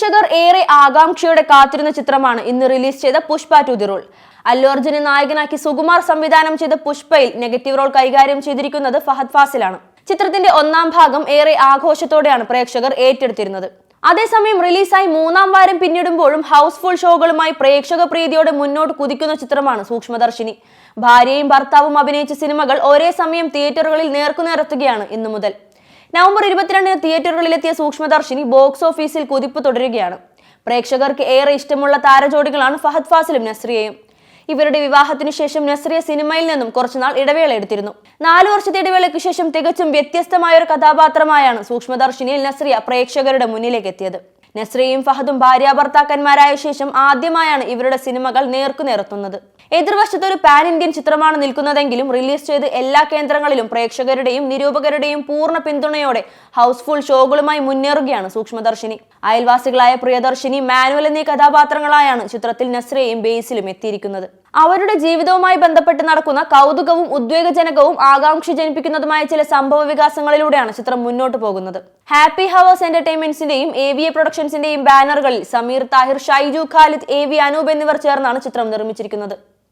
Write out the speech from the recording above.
പ്രേക്ഷകർ ഏറെ ആകാംക്ഷയോടെ കാത്തിരുന്ന ചിത്രമാണ് ഇന്ന് റിലീസ് ചെയ്ത Pushpa two the rule. Allu അർജുനെ നായകനാക്കി സുകുമാർ സംവിധാനം ചെയ്ത പുഷ്പയിൽ നെഗറ്റീവ് റോൾ കൈകാര്യം ചെയ്തിരിക്കുന്നത് ഫഹദ് ഫാസിലാണ്. ചിത്രത്തിന്റെ ഒന്നാം ഭാഗം ഏറെ ആഘോഷത്തോടെയാണ് പ്രേക്ഷകർ ഏറ്റെടുത്തിരുന്നത്. അതേസമയം റിലീസായി മൂന്നാം വാരം പിന്നിടുമ്പോഴും ഹൗസ്ഫുൾ ഷോകളുമായി പ്രേക്ഷക പ്രീതിയോടെ മുന്നോട്ട് കുതിക്കുന്ന ചിത്രമാണ് സൂക്ഷ്മദർശിനി. ഭാര്യയും ഭർത്താവും അഭിനയിച്ച സിനിമകൾ ഒരേ സമയം തിയേറ്ററുകളിൽ നേർക്കുനേർത്തുകയാണ് ഇന്നു മുതൽ. നവംബർ ഇരുപത്തിരണ്ടിന് തിയേറ്ററുകളിലെത്തിയ സൂക്ഷ്മദർശിനി ബോക്സ് ഓഫീസിൽ കുതിപ്പ് തുടരുകയാണ്. പ്രേക്ഷകർക്ക് ഏറെ ഇഷ്ടമുള്ള താരജോഡികളാണ് ഫഹദ് ഫാസിലും നസ്രിയയും. ഇവരുടെ വിവാഹത്തിനു ശേഷം നസ്രിയ സിനിമയിൽ നിന്നും കുറച്ചുനാൾ ഇടവേള എടുത്തിരുന്നു. നാലു വർഷത്തെ ഇടവേളയ്ക്ക് ശേഷം തികച്ചും വ്യത്യസ്തമായ ഒരു കഥാപാത്രമായാണ് സൂക്ഷ്മദർശിനിയിൽ നസ്രിയ പ്രേക്ഷകരുടെ മുന്നിലേക്ക് എത്തിയത്. നസ്രിയയും ഫഹദും ഭാര്യാഭർത്താക്കന്മാരായ ശേഷം ആദ്യമായാണ് ഇവരുടെ സിനിമകൾ നേർക്കുനേർത്തുന്നത്. എതിർവശത്ത് ഒരു പാൻ ഇന്ത്യൻ ചിത്രമാണ് നിൽക്കുന്നതെങ്കിലും റിലീസ് ചെയ്ത് എല്ലാ കേന്ദ്രങ്ങളിലും പ്രേക്ഷകരുടെയും നിരൂപകരുടെയും പൂർണ പിന്തുണയോടെ ഹൗസ്ഫുൾ ഷോകളുമായി മുന്നേറുകയാണ് സൂക്ഷ്മദർശിനി. അയൽവാസികളായ പ്രിയദർശിനി മാനുവൽ എന്നീ കഥാപാത്രങ്ങളായാണ് ചിത്രത്തിൽ നസ്രയും ബേസിലും എത്തിയിരിക്കുന്നത്. അവരുടെ ജീവിതവുമായി ബന്ധപ്പെട്ട് നടക്കുന്ന കൗതുകവും ഉദ്വേഗജനകവും ആകാംക്ഷ ജനിപ്പിക്കുന്നതുമായ ചില സംഭവ വികാസങ്ങളിലൂടെയാണ് ചിത്രം മുന്നോട്ട് പോകുന്നത്. ഹാപ്പി ഹവേഴ്സ് എന്റർടൈൻമെന്റ്സിന്റെയും എ വി എ പ്രൊഡക്ഷൻസിന്റെയും ബാനറുകളിൽ സമീർ താഹിർ ഷൈജു ഖാലിദ് എ വി അനൂപ് എന്നിവർ ചേർന്നാണ് ചിത്രം നിർമ്മിച്ചിരിക്കുന്നത്.